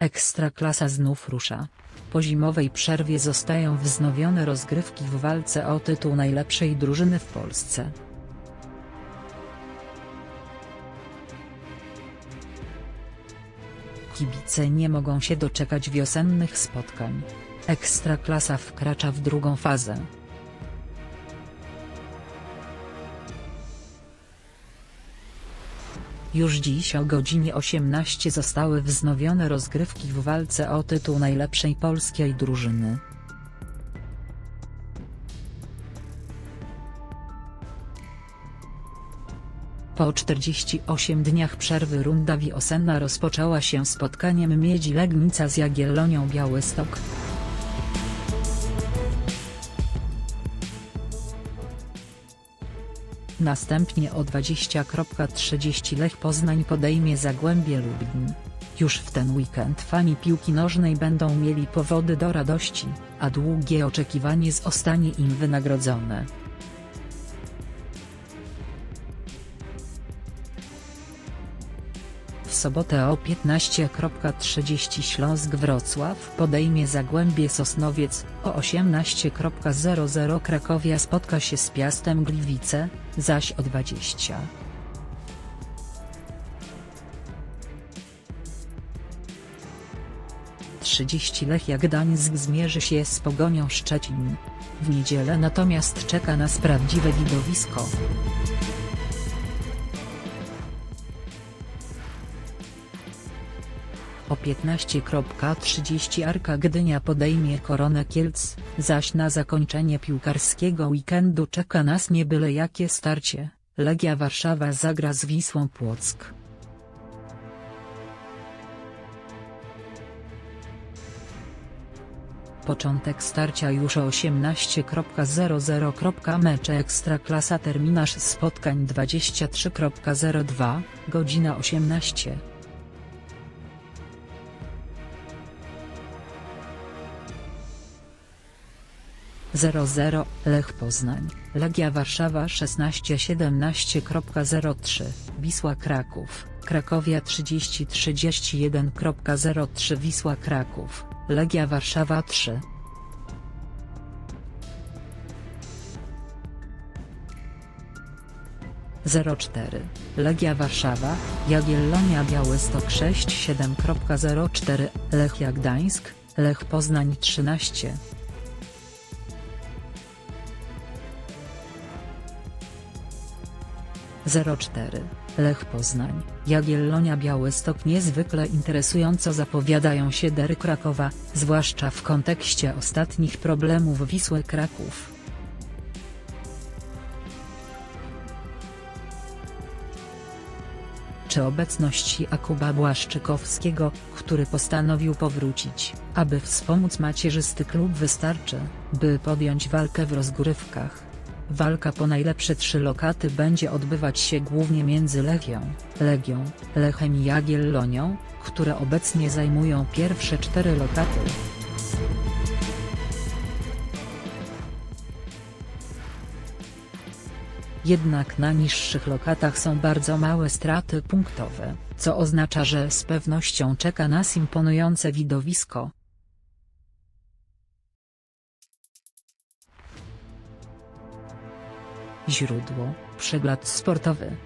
Ekstraklasa znów rusza. Po zimowej przerwie zostają wznowione rozgrywki w walce o tytuł najlepszej drużyny w Polsce. Kibice nie mogą się doczekać wiosennych spotkań. Ekstraklasa wkracza w drugą fazę. Już dziś o godzinie 18 zostały wznowione rozgrywki w walce o tytuł najlepszej polskiej drużyny. Po 48 dniach przerwy runda wiosenna rozpoczęła się spotkaniem Miedzi Legnica z Jagiellonią Białystok. Następnie o 20.30 Lech Poznań podejmie Zagłębie Lublin. Już w ten weekend fani piłki nożnej będą mieli powody do radości, a długie oczekiwanie zostanie im wynagrodzone. Sobotę o 15.30 Śląsk Wrocław podejmie Zagłębie Sosnowiec, o 18.00 Krakowia spotka się z Piastem Gliwice, zaś o 20. 30 Lechia Gdańsk zmierzy się z Pogonią Szczecin. W niedzielę natomiast czeka nas prawdziwe widowisko. O 15.30 Arka Gdynia podejmie Koronę Kielc, zaś na zakończenie piłkarskiego weekendu czeka nas nie byle jakie starcie, Legia Warszawa zagra z Wisłą Płock. Początek starcia już o 18.00. Mecze Ekstraklasa terminarz spotkań 23.02, godzina 18. Zero zero, Lech Poznań, Legia Warszawa 16-17.03, Wisła Kraków, Krakowia 30-31.03 Wisła Kraków, Legia Warszawa 3. Zero cztery, Legia Warszawa, Jagiellonia Białystok 67.04, Lechia Gdańsk, Lech Poznań 13. 04, Lech Poznań, Jagiellonia Białystok niezwykle interesująco zapowiadają się dery Krakowa, zwłaszcza w kontekście ostatnich problemów Wisły Kraków. Czy obecność Jakuba Błaszczykowskiego, który postanowił powrócić, aby wspomóc macierzysty klub wystarczy, by podjąć walkę w rozgrywkach? Walka po najlepsze trzy lokaty będzie odbywać się głównie między Lechią, Legią, Lechem i Jagiellonią, które obecnie zajmują pierwsze cztery lokaty. Jednak na niższych lokatach są bardzo małe straty punktowe, co oznacza że z pewnością czeka nas imponujące widowisko. Źródło, przegląd sportowy.